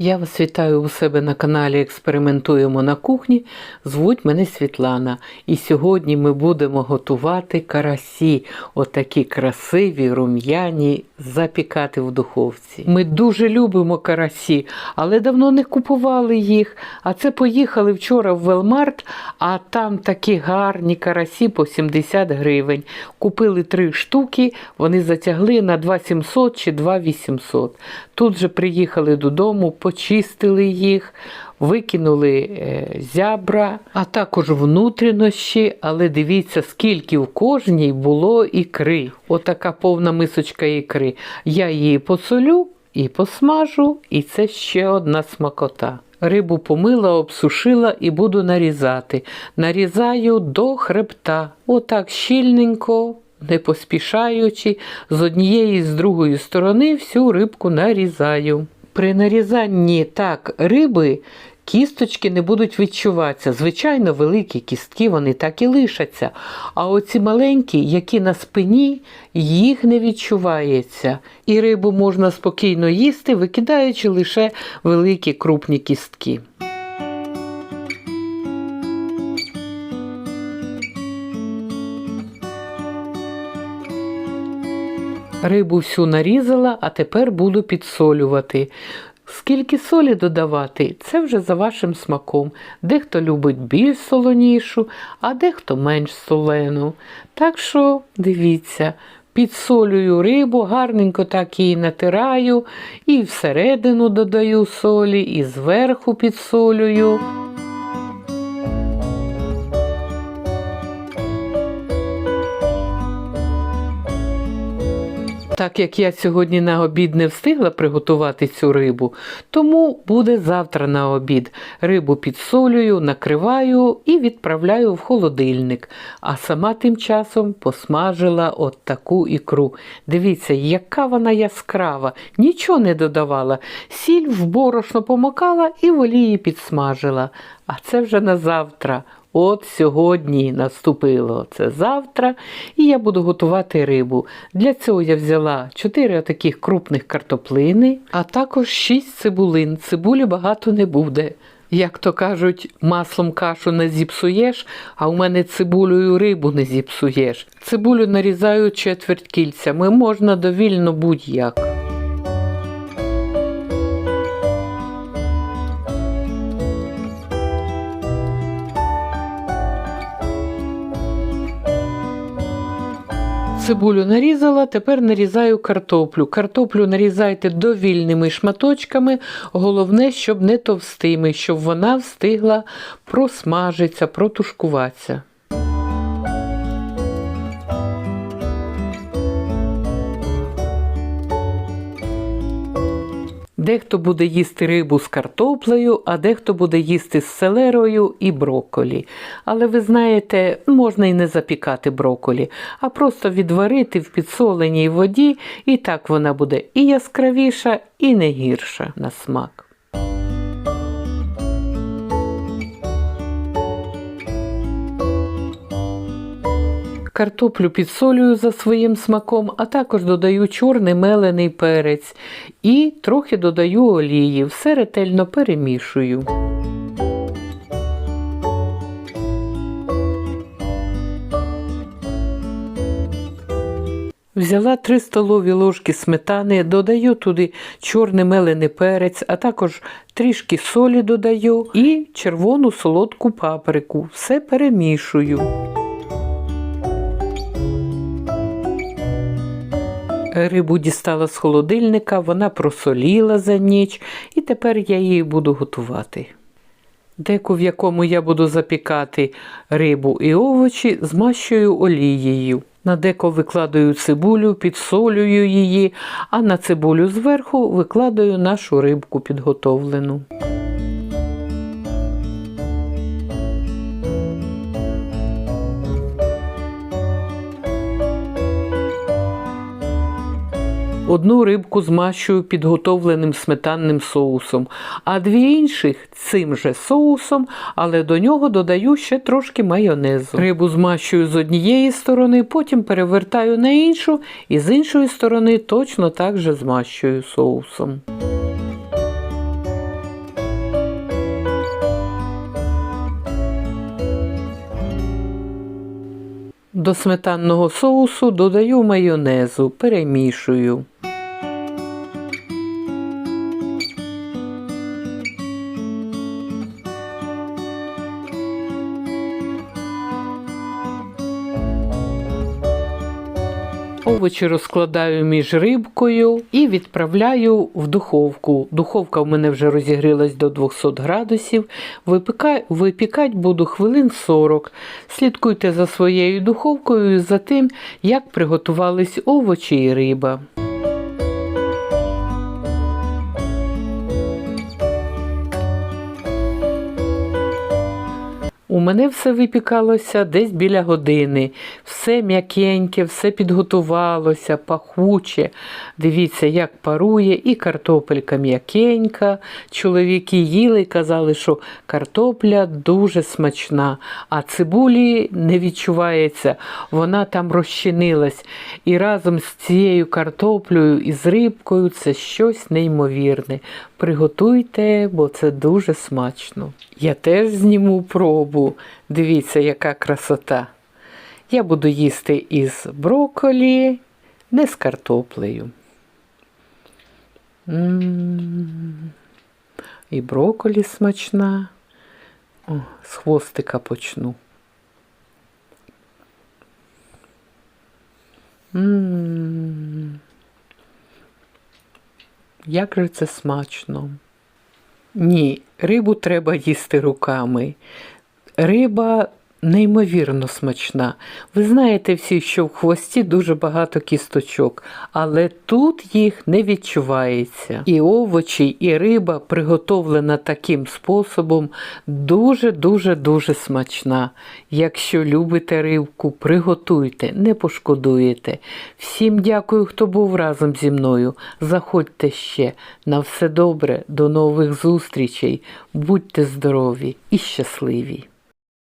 Я вас вітаю у себе на каналі Експериментуємо на кухні. Звуть мене Світлана. І сьогодні ми будемо готувати карасі, отакі красиві, рум'яні, запікати в духовці. Ми дуже любимо карасі, але давно не купували їх. А це поїхали вчора в Велмарт, а там такі гарні карасі по 70 гривень. Купили три штуки, вони затягли на 2700 чи 2800. Тут же приїхали додому, почистили їх, викинули е, зябра, а також внутрішні, але дивіться, скільки в кожній було ікри. Отака повна мисочка ікри. Я її посолю і посмажу, і це ще одна смакота. Рибу помила, обсушила і буду нарізати. Нарізаю до хребта. Отак щільненько, не поспішаючи, з однієї і з другої сторони всю рибку нарізаю. При нарізанні так риби кісточки не будуть відчуватися. Звичайно, великі кістки вони так і лишаться. А оці маленькі, які на спині, їх не відчувається. І рибу можна спокійно їсти, викидаючи лише великі крупні кістки. Рибу всю нарізала, а тепер буду підсолювати. Скільки солі додавати, це вже за вашим смаком. Дехто любить більш солонішу, а дехто менш солену. Так що дивіться, підсолюю рибу, гарненько так її натираю, і всередину додаю солі, і зверху підсолюю. Так як я сьогодні на обід не встигла приготувати цю рибу, тому буде завтра на обід. Рибу підсолюю, накриваю і відправляю в холодильник. А сама тим часом посмажила от таку ікру. Дивіться, яка вона яскрава, нічого не додавала. Сіль в борошно помокала і в олії підсмажила. А це вже на завтра. От сьогодні наступило це завтра, і я буду готувати рибу. Для цього я взяла 4 таких крупних картоплини, а також 6 цибулин. Цибулі багато не буде. Як то кажуть, маслом кашу не зіпсуєш, а у мене цибулею рибу не зіпсуєш. Цибулю нарізаю четверть кільцями, можна довільно будь-як. Цибулю нарізала, тепер нарізаю картоплю. Картоплю нарізайте довільними шматочками, головне, щоб не товстими, щоб вона встигла просмажитися, протушкуватися. Дехто буде їсти рибу з картоплею, а дехто буде їсти з селерою і брокколі. Але ви знаєте, можна і не запікати брокколі, а просто відварити в підсоленій воді, і так вона буде і яскравіша, і не гірша на смак. Картоплю підсолюю за своїм смаком, а також додаю чорний мелений перець і трохи додаю олії, все ретельно перемішую. Взяла 3 столові ложки сметани, додаю туди чорний мелений перець, а також трішки солі додаю і червону солодку паприку. Все перемішую. Рибу дістала з холодильника, вона просоліла за ніч, і тепер я її буду готувати. Деку, в якому я буду запікати рибу і овочі, змащую олією. На деко викладаю цибулю, підсолюю її, а на цибулю зверху викладаю нашу рибку підготовлену. Одну рибку змащую підготовленим сметанним соусом, а дві інших цим же соусом, але до нього додаю ще трошки майонезу. Рибу змащую з однієї сторони, потім перевертаю на іншу і з іншої сторони точно так же змащую соусом. До сметанного соусу додаю майонезу, перемішую. Овочі розкладаю між рибкою і відправляю в духовку. Духовка в мене вже розігрілась до 200 градусів. Випікати буду хвилин 40. Слідкуйте за своєю духовкою і за тим, як приготувались овочі і риба. У мене все випікалося десь біля години. Все м'якеньке, все підготувалося, пахуче. Дивіться, як парує, і картопелька м'якенька. Чоловіки їли і казали, що картопля дуже смачна, а цибулі не відчувається, вона там розчинилась. І разом з цією картоплею і з рибкою це щось неймовірне. Приготуйте, бо це дуже смачно. Я теж зніму пробу. Дивіться, яка красота. Я буду їсти із брокколі, не з картоплею. М, І брокколі смачна. О, з хвостика почну. М, Як же це смачно. Ні, рибу треба їсти руками. Риба неймовірно смачна. Ви знаєте всі, що в хвості дуже багато кісточок, але тут їх не відчувається. І овочі, і риба приготовлена таким способом дуже-дуже дуже смачна. Якщо любите рибку, приготуйте, не пошкодуєте. Всім дякую, хто був разом зі мною. Заходьте ще. На все добре, до нових зустрічей. Будьте здорові і щасливі!